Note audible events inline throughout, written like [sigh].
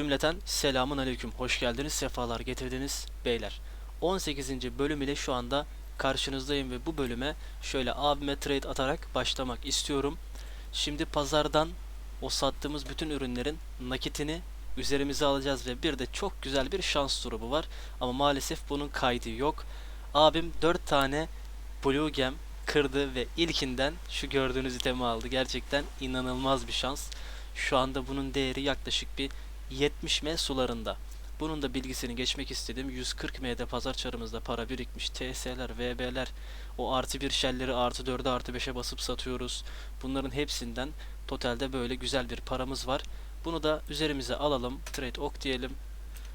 Cümleten selamun aleyküm. Hoş geldiniz, sefalar getirdiniz beyler. 18. bölüm ile şu anda karşınızdayım ve bu bölüme şöyle abime trade atarak başlamak istiyorum. Şimdi pazardan o sattığımız bütün ürünlerin nakitini üzerimize alacağız ve bir de çok güzel bir şans durumu var. Ama maalesef bunun kaydı yok. Abim 4 tane Blue Gem kırdı ve ilkinden şu gördüğünüz itemi aldı. Gerçekten inanılmaz bir şans. Şu anda bunun değeri yaklaşık bir 70 M sularında. Bunun da bilgisini geçmek istedim. 140 M'de pazar çarımızda para birikmiş. TS'ler, VB'ler, o artı bir şelleri artı 4'e artı 5'e basıp satıyoruz. Bunların hepsinden totalde böyle güzel bir paramız var. Bunu da üzerimize alalım. Trade ok diyelim.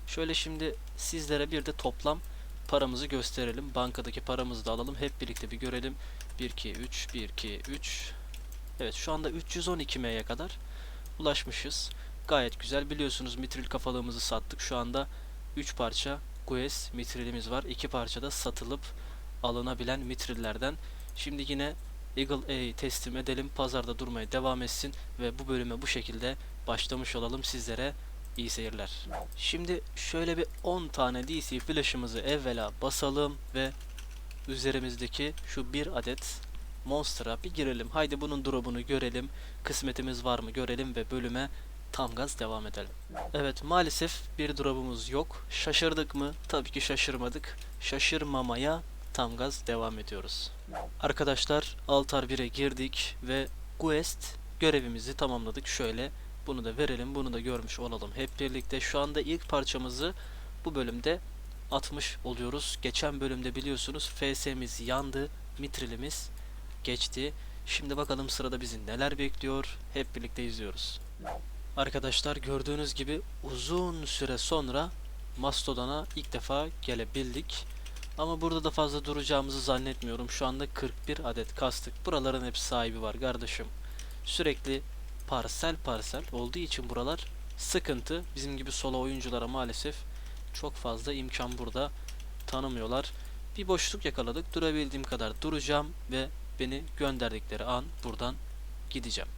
Şöyle şimdi sizlere bir de toplam paramızı gösterelim. Bankadaki paramızı da alalım. Hep birlikte bir görelim. 1, 2, 3, 1, 2, 3. Evet şu anda 312 M'ye kadar ulaşmışız. Gayet güzel. Biliyorsunuz mitril kafalığımızı sattık. Şu anda 3 parça Gues mitrilimiz var. 2 parça da satılıp alınabilen mitrillerden. Şimdi yine Eagle A'yı teslim edelim. Pazarda durmaya devam etsin ve bu bölüme bu şekilde başlamış olalım sizlere. iyi seyirler. Şimdi şöyle bir 10 tane DC flash'ımızı evvela basalım ve üzerimizdeki şu bir adet Monster'a bir girelim. Haydi bunun drop'unu görelim. Kısmetimiz var mı görelim ve bölüme tam gaz devam edelim. Evet maalesef bir drop'umuz yok. Şaşırdık mı? Tabii ki şaşırmadık. Şaşırmamaya tam gaz devam ediyoruz. Arkadaşlar Altar 1'e girdik ve Quest görevimizi tamamladık. Şöyle bunu da verelim. Bunu da görmüş olalım hep birlikte. Şu anda ilk parçamızı bu bölümde atmış oluyoruz. Geçen bölümde biliyorsunuz FS'miz yandı. Mitrilimiz geçti. Şimdi bakalım sırada bizi neler bekliyor. Hep birlikte izliyoruz. Arkadaşlar gördüğünüz gibi uzun süre sonra Mastodon'a ilk defa gelebildik. Ama burada da fazla duracağımızı zannetmiyorum. Şu anda 41 adet kastık. Buraların hep sahibi var kardeşim. Sürekli parsel parsel olduğu için buralar sıkıntı. Bizim gibi solo oyunculara maalesef çok fazla imkan burada tanımıyorlar. Bir boşluk yakaladık. Durabildiğim kadar duracağım ve beni gönderdikleri an buradan gideceğim.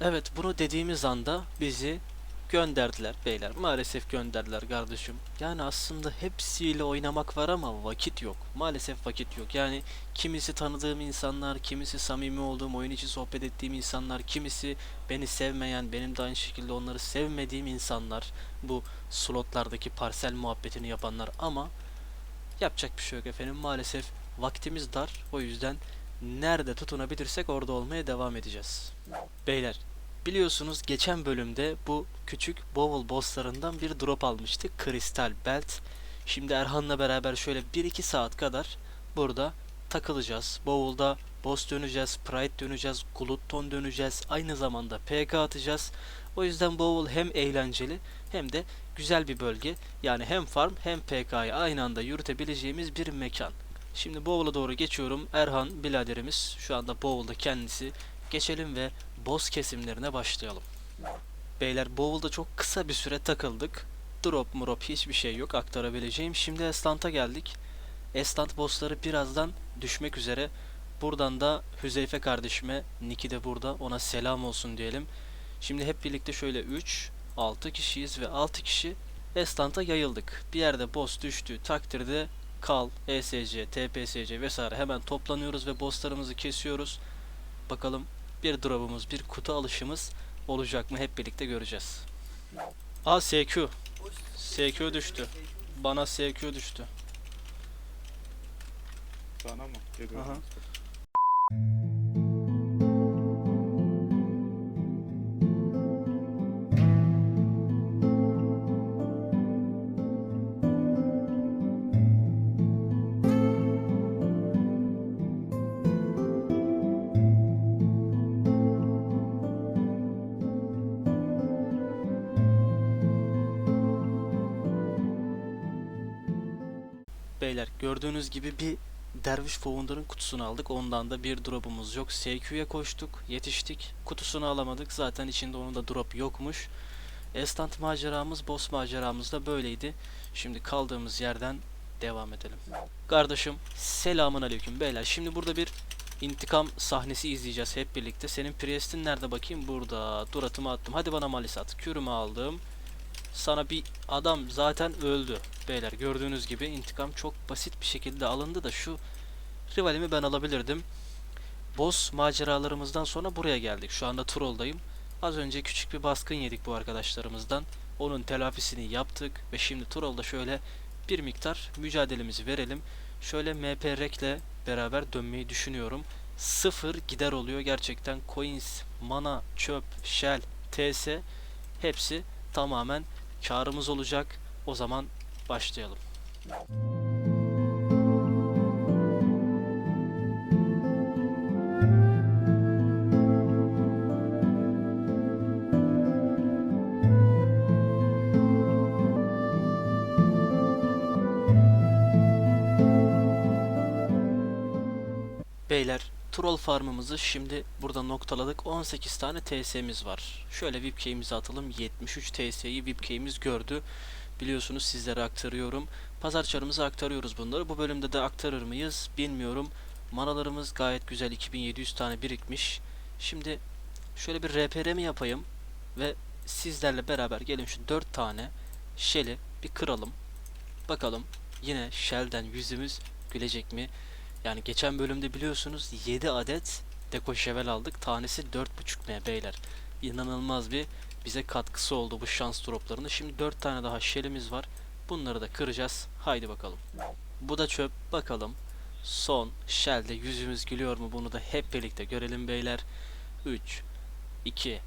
Evet bunu dediğimiz anda bizi gönderdiler beyler. Maalesef gönderdiler kardeşim. Yani aslında hepsiyle oynamak var ama vakit yok. Maalesef vakit yok. Yani kimisi tanıdığım insanlar, kimisi samimi olduğum, oyun için sohbet ettiğim insanlar, kimisi beni sevmeyen, benim de aynı şekilde onları sevmediğim insanlar. Bu slotlardaki parsel muhabbetini yapanlar ama yapacak bir şey yok efendim. Maalesef vaktimiz dar. O yüzden nerede tutunabilirsek orada olmaya devam edeceğiz. Beyler biliyorsunuz geçen bölümde bu küçük Bowel bosslarından bir drop almıştık. Kristal Belt. Şimdi Erhan'la beraber şöyle 1-2 saat kadar burada takılacağız. Bowl'da boss döneceğiz, Pride döneceğiz, Glutton döneceğiz. Aynı zamanda PK atacağız. O yüzden Bowl hem eğlenceli hem de güzel bir bölge. Yani hem farm hem PK'yı aynı anda yürütebileceğimiz bir mekan. Şimdi Bowl'a doğru geçiyorum. Erhan biraderimiz şu anda Bowl'da kendisi. Geçelim ve boss kesimlerine başlayalım. Beyler Bowl'da çok kısa bir süre takıldık. Drop murop hiçbir şey yok aktarabileceğim. Şimdi Estant'a geldik. Estant bossları birazdan düşmek üzere. Buradan da Hüzeyfe kardeşime, Niki de burada ona selam olsun diyelim. Şimdi hep birlikte şöyle 3, 6 kişiyiz ve 6 kişi Estant'a yayıldık. Bir yerde boss düştüğü takdirde kal, ESC, TPSC vesaire hemen toplanıyoruz ve bosslarımızı kesiyoruz. Bakalım bir drop'umuz, bir kutu alışımız olacak mı hep birlikte göreceğiz. Aa SQ. SQ düştü. Bana SQ düştü. Sana mı? Aha. Beyler gördüğünüz gibi bir Derviş Founder'ın kutusunu aldık. Ondan da bir drop'umuz yok. SQ'ya koştuk, yetiştik. Kutusunu alamadık. Zaten içinde onun da drop yokmuş. Estant maceramız, boss maceramız da böyleydi. Şimdi kaldığımız yerden devam edelim. Kardeşim selamun aleyküm beyler. Şimdi burada bir intikam sahnesi izleyeceğiz hep birlikte. Senin Priest'in nerede bakayım? Burada. Dur atımı attım. Hadi bana malis at. Kürümü aldım. Sana bir adam zaten öldü. Beyler gördüğünüz gibi intikam çok basit bir şekilde alındı da şu rivalimi ben alabilirdim. Boss maceralarımızdan sonra buraya geldik. Şu anda Troll'dayım. Az önce küçük bir baskın yedik bu arkadaşlarımızdan. Onun telafisini yaptık ve şimdi Troll'da şöyle bir miktar mücadelemizi verelim. Şöyle MP Rek'le beraber dönmeyi düşünüyorum. Sıfır gider oluyor gerçekten. Coins, mana, çöp, shell, TS hepsi tamamen karımız olacak. O zaman başlayalım. Beyler troll farmımızı şimdi burada noktaladık. 18 tane TS'miz var. Şöyle VIP key'imizi atalım. 73 TS'yi VIP key'imiz gördü. Biliyorsunuz sizlere aktarıyorum. Pazar çarımıza aktarıyoruz bunları. Bu bölümde de aktarır mıyız bilmiyorum. Manalarımız gayet güzel. 2700 tane birikmiş. Şimdi şöyle bir RPR mi yapayım ve sizlerle beraber gelin şu 4 tane Shell'i bir kıralım. Bakalım yine Shell'den yüzümüz gülecek mi? Yani geçen bölümde biliyorsunuz 7 adet Deko Şevel aldık. Tanesi 4.5 M beyler. İnanılmaz bir bize katkısı oldu bu şans droplarını. Şimdi 4 tane daha şelimiz var. Bunları da kıracağız. Haydi bakalım. Bu da çöp. Bakalım. Son şelde yüzümüz gülüyor mu? Bunu da hep birlikte görelim beyler. 3 2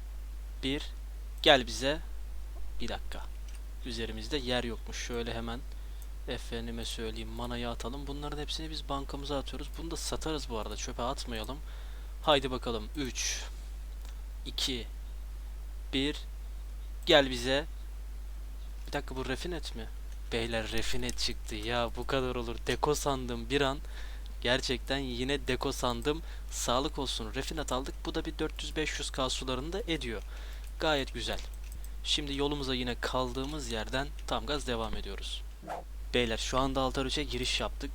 1 Gel bize. Bir dakika. Üzerimizde yer yokmuş. Şöyle hemen Efendime söyleyeyim manayı atalım. Bunların hepsini biz bankamıza atıyoruz. Bunu da satarız bu arada. Çöpe atmayalım. Haydi bakalım. 3 2 1 Gel bize. Bir dakika bu refinet mi? Beyler refinet çıktı. Ya bu kadar olur. Deko sandım bir an. Gerçekten yine deko sandım. Sağlık olsun. Refinet aldık. Bu da bir 400-500 k sularında ediyor. Gayet güzel. Şimdi yolumuza yine kaldığımız yerden tam gaz devam ediyoruz. Beyler şu anda Altar 3'e giriş yaptık.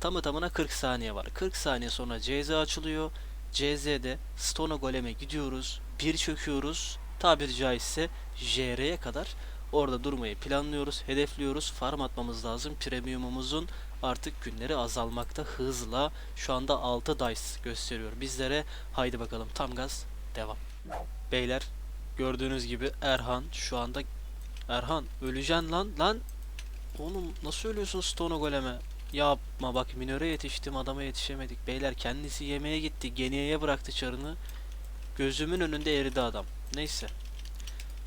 Tamı tamına 40 saniye var. 40 saniye sonra CZ açılıyor. CZ'de Stone Golem'e gidiyoruz. Bir çöküyoruz. Tabiri caizse JR'ye kadar orada durmayı planlıyoruz, hedefliyoruz. Farm atmamız lazım. Premiumumuzun artık günleri azalmakta hızla. Şu anda 6 dice gösteriyor bizlere. Haydi bakalım tam gaz devam. Beyler gördüğünüz gibi Erhan şu anda Erhan öleceksin lan lan Oğlum nasıl ölüyorsun Stone Golem'e? Yapma bak minöre yetiştim adama yetişemedik. Beyler kendisi yemeğe gitti. Geniye'ye bıraktı çarını. Gözümün önünde eridi adam. Neyse.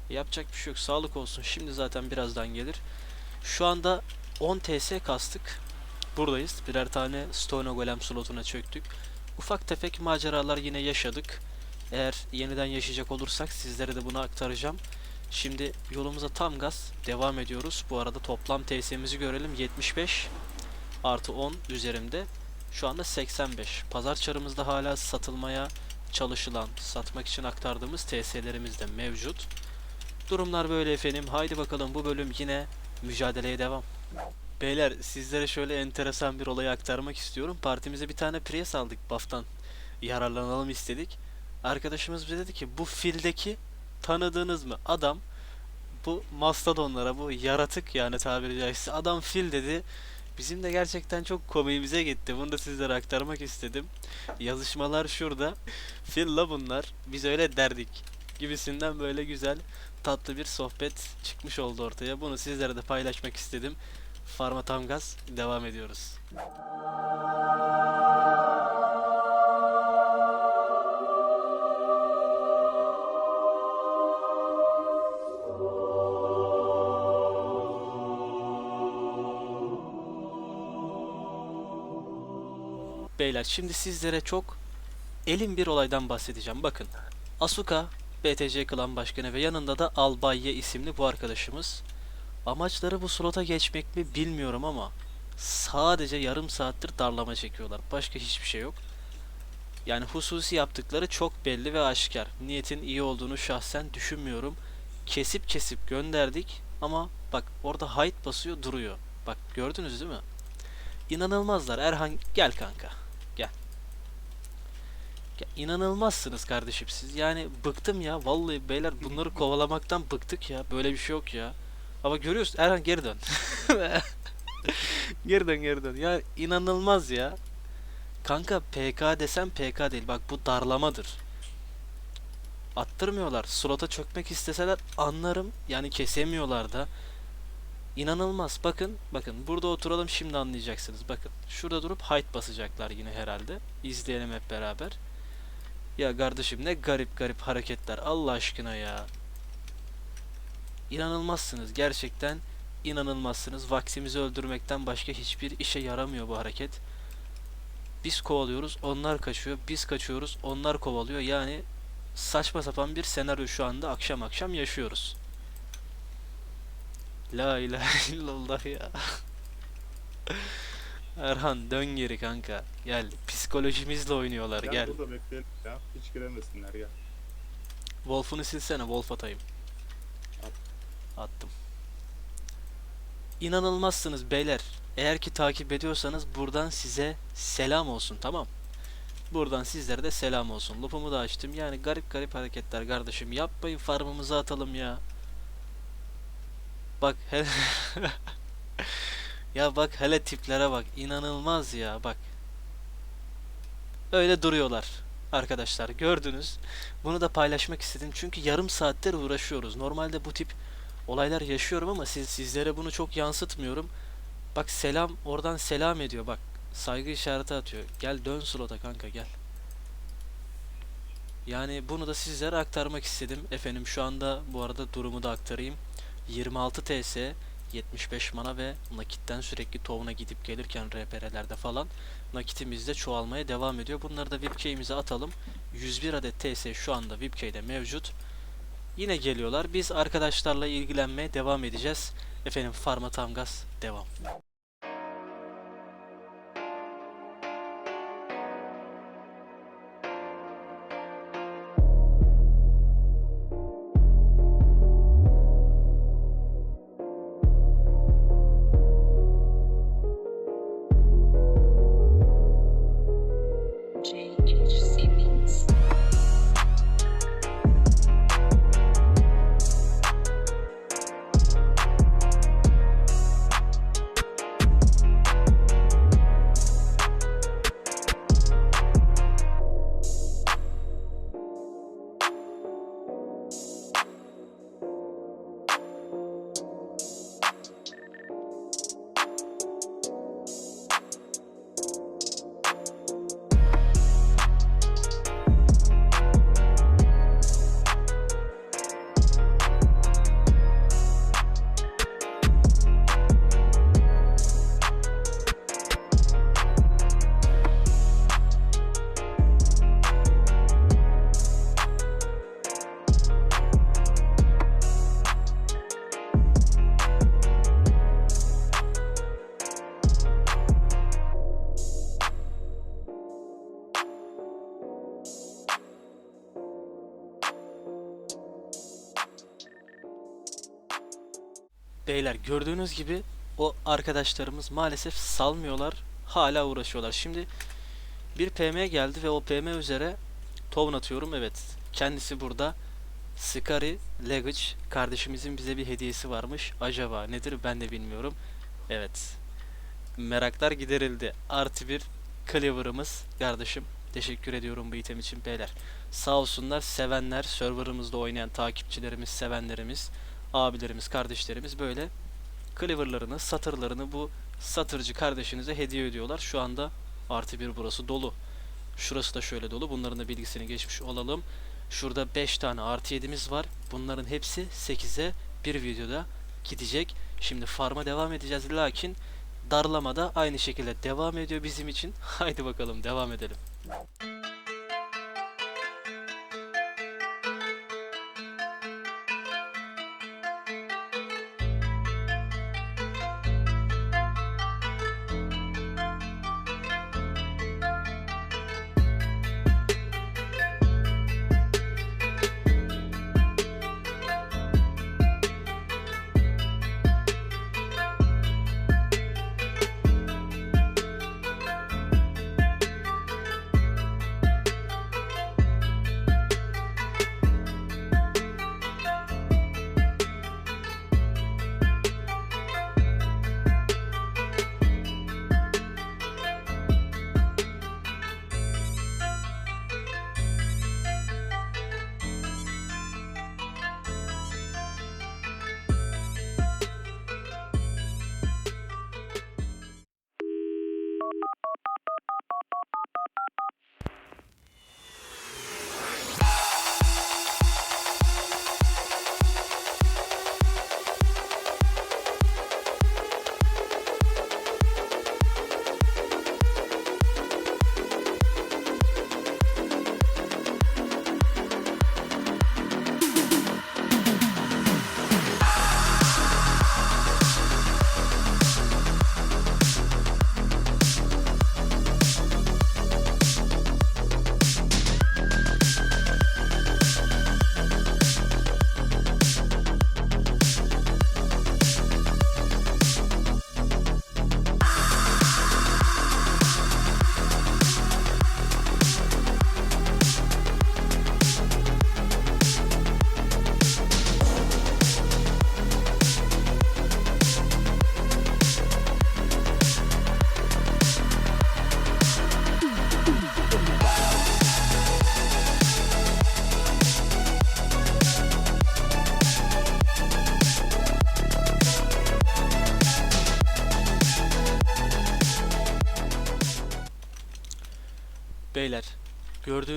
Yapacak bir şey yok. Sağlık olsun. Şimdi zaten birazdan gelir. Şu anda 10 TS kastık. Buradayız. Birer tane Stone Golem slotuna çöktük. Ufak tefek maceralar yine yaşadık. Eğer yeniden yaşayacak olursak sizlere de bunu aktaracağım. Şimdi yolumuza tam gaz devam ediyoruz. Bu arada toplam TS'mizi görelim. 75 artı 10 üzerimde. Şu anda 85. Pazar çarımızda hala satılmaya çalışılan, satmak için aktardığımız TS'lerimiz de mevcut. Durumlar böyle efendim. Haydi bakalım bu bölüm yine mücadeleye devam. Beyler sizlere şöyle enteresan bir olayı aktarmak istiyorum. Partimize bir tane Prius aldık Buff'tan. Yararlanalım istedik. Arkadaşımız bize dedi ki bu fildeki tanıdığınız mı adam bu mastodonlara bu yaratık yani tabiri caizse adam fil dedi. Bizim de gerçekten çok komiğimize gitti. Bunu da sizlere aktarmak istedim. Yazışmalar şurada. Fil la bunlar. Biz öyle derdik. Gibisinden böyle güzel tatlı bir sohbet çıkmış oldu ortaya. Bunu sizlere de paylaşmak istedim. Farma tam gaz devam ediyoruz. Beyler şimdi sizlere çok elin bir olaydan bahsedeceğim. Bakın Asuka BTC Klan Başkanı ve yanında da Albayye isimli bu arkadaşımız. Amaçları bu slota geçmek mi bilmiyorum ama sadece yarım saattir darlama çekiyorlar. Başka hiçbir şey yok. Yani hususi yaptıkları çok belli ve aşikar. Niyetin iyi olduğunu şahsen düşünmüyorum. Kesip kesip gönderdik ama bak orada hide basıyor duruyor. Bak gördünüz değil mi? İnanılmazlar. Erhan gel kanka. Ya inanılmazsınız kardeşim siz. Yani bıktım ya. Vallahi beyler bunları [laughs] kovalamaktan bıktık ya. Böyle bir şey yok ya. Ama görüyorsun Erhan geri dön. [laughs] geri dön geri dön. Ya inanılmaz ya. Kanka PK desem PK değil. Bak bu darlamadır. Attırmıyorlar. Slota çökmek isteseler anlarım. Yani kesemiyorlar da. İnanılmaz. Bakın, bakın. Burada oturalım şimdi anlayacaksınız. Bakın. Şurada durup height basacaklar yine herhalde. İzleyelim hep beraber. Ya kardeşim ne garip garip hareketler. Allah aşkına ya. İnanılmazsınız. Gerçekten inanılmazsınız. Vaksimizi öldürmekten başka hiçbir işe yaramıyor bu hareket. Biz kovalıyoruz, onlar kaçıyor. Biz kaçıyoruz, onlar kovalıyor. Yani saçma sapan bir senaryo şu anda akşam akşam yaşıyoruz. La ilahe [laughs] illallah ya. Erhan dön geri kanka. Gel psikolojimizle oynuyorlar Gel, gel. burada bekleyelim ya. Hiç giremesinler gel. Wolf'unu silsene Wolf atayım. Attım. İnanılmazsınız beyler. Eğer ki takip ediyorsanız buradan size selam olsun tamam. Buradan sizlere de selam olsun. Lupumu da açtım. Yani garip garip hareketler kardeşim. Yapmayın farmımızı atalım ya. Bak [laughs] Ya bak hele tiplere bak. İnanılmaz ya bak. Öyle duruyorlar arkadaşlar. Gördünüz. Bunu da paylaşmak istedim. Çünkü yarım saattir uğraşıyoruz. Normalde bu tip olaylar yaşıyorum ama siz sizlere bunu çok yansıtmıyorum. Bak selam oradan selam ediyor bak. Saygı işareti atıyor. Gel dön slota kanka gel. Yani bunu da sizlere aktarmak istedim. Efendim şu anda bu arada durumu da aktarayım. 26 TS 75 mana ve nakitten sürekli tovuna gidip gelirken RPR'lerde falan nakitimiz de çoğalmaya devam ediyor. Bunları da VIPK'imize atalım. 101 adet TS şu anda VIPK'de mevcut. Yine geliyorlar. Biz arkadaşlarla ilgilenmeye devam edeceğiz. Efendim Farma Tamgaz devam. Beyler gördüğünüz gibi o arkadaşlarımız maalesef salmıyorlar. Hala uğraşıyorlar. Şimdi bir PM geldi ve o PM üzere town atıyorum. Evet. Kendisi burada. Skari Leggage kardeşimizin bize bir hediyesi varmış. Acaba nedir ben de bilmiyorum. Evet. Meraklar giderildi. Artı bir Cleaver'ımız kardeşim. Teşekkür ediyorum bu item için beyler. Sağ olsunlar sevenler, serverımızda oynayan takipçilerimiz, sevenlerimiz abilerimiz, kardeşlerimiz böyle cleaver'larını, satırlarını bu satırcı kardeşinize hediye ediyorlar. Şu anda artı bir burası dolu. Şurası da şöyle dolu. Bunların da bilgisini geçmiş olalım. Şurada 5 tane artı 7'miz var. Bunların hepsi 8'e bir videoda gidecek. Şimdi farma devam edeceğiz. Lakin darlama da aynı şekilde devam ediyor bizim için. [laughs] Haydi bakalım devam edelim.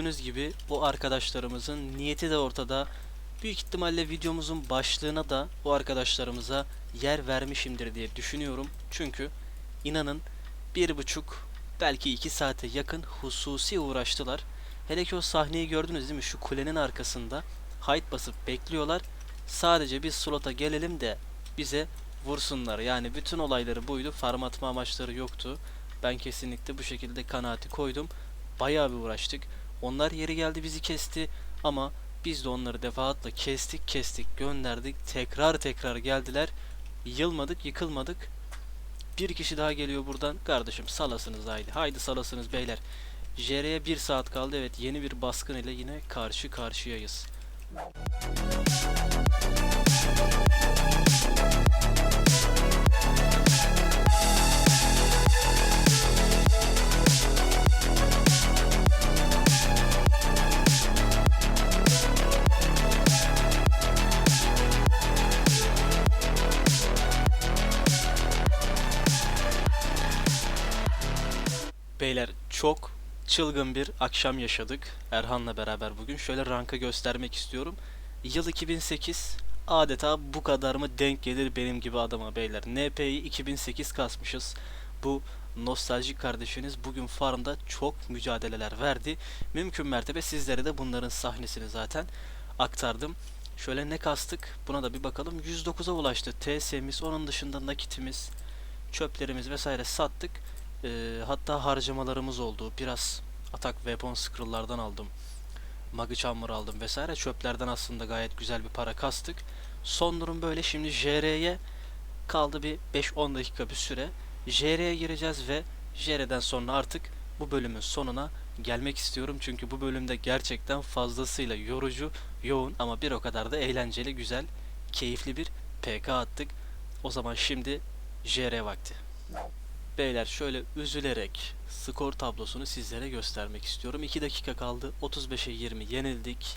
Gördüğünüz gibi o arkadaşlarımızın niyeti de ortada. Büyük ihtimalle videomuzun başlığına da o arkadaşlarımıza yer vermişimdir diye düşünüyorum. Çünkü inanın bir buçuk belki iki saate yakın hususi uğraştılar. Hele ki o sahneyi gördünüz değil mi? Şu kulenin arkasında height basıp bekliyorlar. Sadece biz slota gelelim de bize vursunlar. Yani bütün olayları buydu. Farm atma amaçları yoktu. Ben kesinlikle bu şekilde kanaati koydum. Bayağı bir uğraştık. Onlar yeri geldi bizi kesti ama biz de onları defaatla kestik kestik gönderdik. Tekrar tekrar geldiler. Yılmadık yıkılmadık. Bir kişi daha geliyor buradan. Kardeşim salasınız haydi. Haydi salasınız beyler. JR'ye bir saat kaldı. Evet yeni bir baskın ile yine karşı karşıyayız. Beyler çok çılgın bir akşam yaşadık Erhan'la beraber bugün. Şöyle ranka göstermek istiyorum. Yıl 2008 adeta bu kadar mı denk gelir benim gibi adama beyler. NP'yi 2008 kasmışız. Bu nostaljik kardeşiniz bugün farmda çok mücadeleler verdi. Mümkün mertebe sizlere de bunların sahnesini zaten aktardım. Şöyle ne kastık buna da bir bakalım. 109'a ulaştı TS'miz onun dışında nakitimiz çöplerimiz vesaire sattık. Ee, hatta harcamalarımız oldu. Biraz atak weapon scroll'lardan aldım. Magi Chamber aldım vesaire. Çöplerden aslında gayet güzel bir para kastık. Son durum böyle. Şimdi JR'ye kaldı bir 5-10 dakika bir süre. JR'ye gireceğiz ve JR'den sonra artık bu bölümün sonuna gelmek istiyorum. Çünkü bu bölümde gerçekten fazlasıyla yorucu, yoğun ama bir o kadar da eğlenceli, güzel, keyifli bir PK attık. O zaman şimdi JR vakti. Beyler şöyle üzülerek skor tablosunu sizlere göstermek istiyorum. 2 dakika kaldı. 35'e 20 yenildik.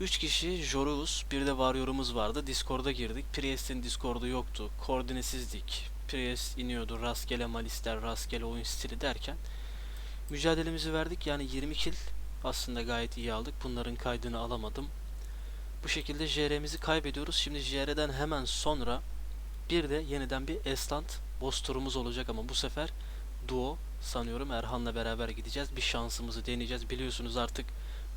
3 kişi Jorus, bir de Warrior'umuz vardı. Discord'a girdik. Priest'in Discord'u yoktu. Koordinesizdik. Priest iniyordu. Rastgele malisler, rastgele oyun stili derken mücadelemizi verdik. Yani 20 kill aslında gayet iyi aldık. Bunların kaydını alamadım. Bu şekilde JR'mizi kaybediyoruz. Şimdi JR'den hemen sonra bir de yeniden bir Eslant boss turumuz olacak ama bu sefer duo sanıyorum Erhan'la beraber gideceğiz. Bir şansımızı deneyeceğiz. Biliyorsunuz artık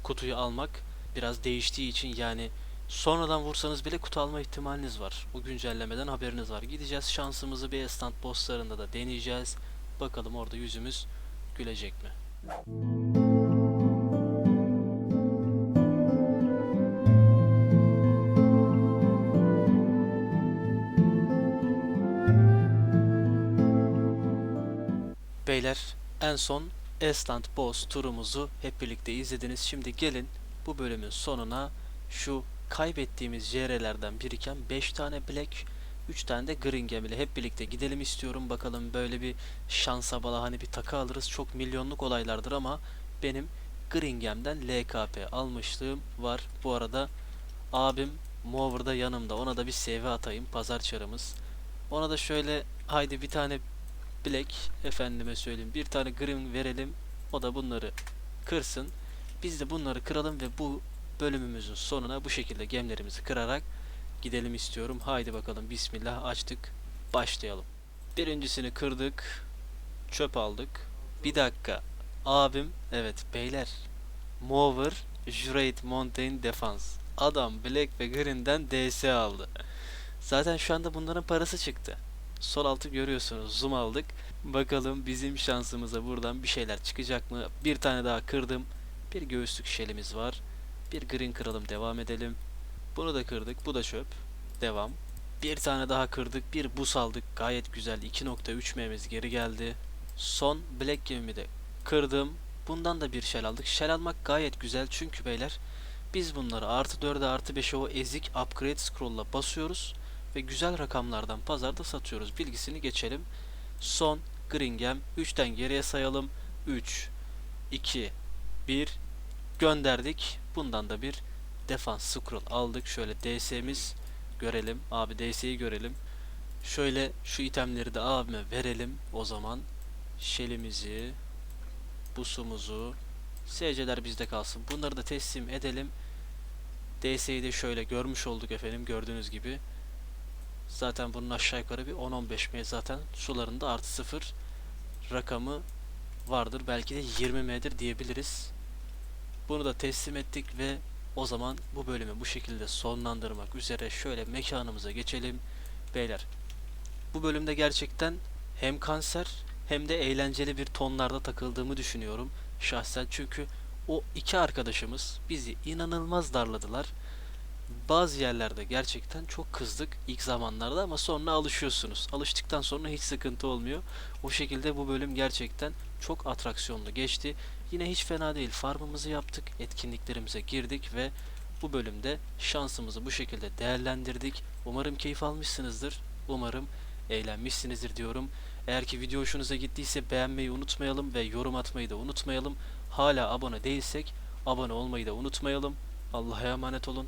kutuyu almak biraz değiştiği için yani sonradan vursanız bile kutu alma ihtimaliniz var. Bu güncellemeden haberiniz var. Gideceğiz şansımızı bir Eslant bosslarında da deneyeceğiz. Bakalım orada yüzümüz gülecek mi? Beyler en son Esland Boss turumuzu hep birlikte izlediniz. Şimdi gelin bu bölümün sonuna şu kaybettiğimiz JR'lerden biriken 5 tane Black 3 tane de Green Gem ile hep birlikte gidelim istiyorum. Bakalım böyle bir şansa bala hani bir takı alırız. Çok milyonluk olaylardır ama benim Green Gem'den LKP almışlığım var. Bu arada abim Mover'da yanımda. Ona da bir CV atayım. Pazar çarımız. Ona da şöyle haydi bir tane Black efendime söyleyeyim. Bir tane Green verelim o da bunları kırsın. Biz de bunları kıralım ve bu bölümümüzün sonuna bu şekilde gemlerimizi kırarak gidelim istiyorum. Haydi bakalım bismillah açtık başlayalım. Birincisini kırdık çöp aldık. Bir dakika abim evet beyler Mover Jurate Mountain Defense. Adam Black ve Green'den DS aldı. Zaten şu anda bunların parası çıktı Sol altı görüyorsunuz. Zoom aldık. Bakalım bizim şansımıza buradan bir şeyler çıkacak mı? Bir tane daha kırdım. Bir göğüslük şelimiz var. Bir green kıralım devam edelim. Bunu da kırdık. Bu da çöp. Devam. Bir tane daha kırdık. Bir bus aldık. Gayet güzel. 2.3 M'miz geri geldi. Son black gemimi de kırdım. Bundan da bir shell aldık. Shell almak gayet güzel çünkü beyler biz bunları artı 4'e artı 5'e o ezik upgrade scroll'la basıyoruz ve güzel rakamlardan pazarda satıyoruz. Bilgisini geçelim. Son Gringem 3'ten geriye sayalım. 3 2 1 gönderdik. Bundan da bir defans scroll aldık. Şöyle DS'miz görelim. Abi DS'yi görelim. Şöyle şu itemleri de abime verelim. O zaman şelimizi, busumuzu, SC'ler bizde kalsın. Bunları da teslim edelim. DS'yi de şöyle görmüş olduk efendim gördüğünüz gibi. Zaten bunun aşağı yukarı bir 10-15 M zaten sularında artı sıfır rakamı vardır. Belki de 20 M'dir diyebiliriz. Bunu da teslim ettik ve o zaman bu bölümü bu şekilde sonlandırmak üzere şöyle mekanımıza geçelim. Beyler bu bölümde gerçekten hem kanser hem de eğlenceli bir tonlarda takıldığımı düşünüyorum şahsen çünkü o iki arkadaşımız bizi inanılmaz darladılar. Bazı yerlerde gerçekten çok kızdık ilk zamanlarda ama sonra alışıyorsunuz. Alıştıktan sonra hiç sıkıntı olmuyor. O şekilde bu bölüm gerçekten çok atraksiyonlu geçti. Yine hiç fena değil. Farmımızı yaptık, etkinliklerimize girdik ve bu bölümde şansımızı bu şekilde değerlendirdik. Umarım keyif almışsınızdır. Umarım eğlenmişsinizdir diyorum. Eğer ki video hoşunuza gittiyse beğenmeyi unutmayalım ve yorum atmayı da unutmayalım. Hala abone değilsek abone olmayı da unutmayalım. Allah'a emanet olun.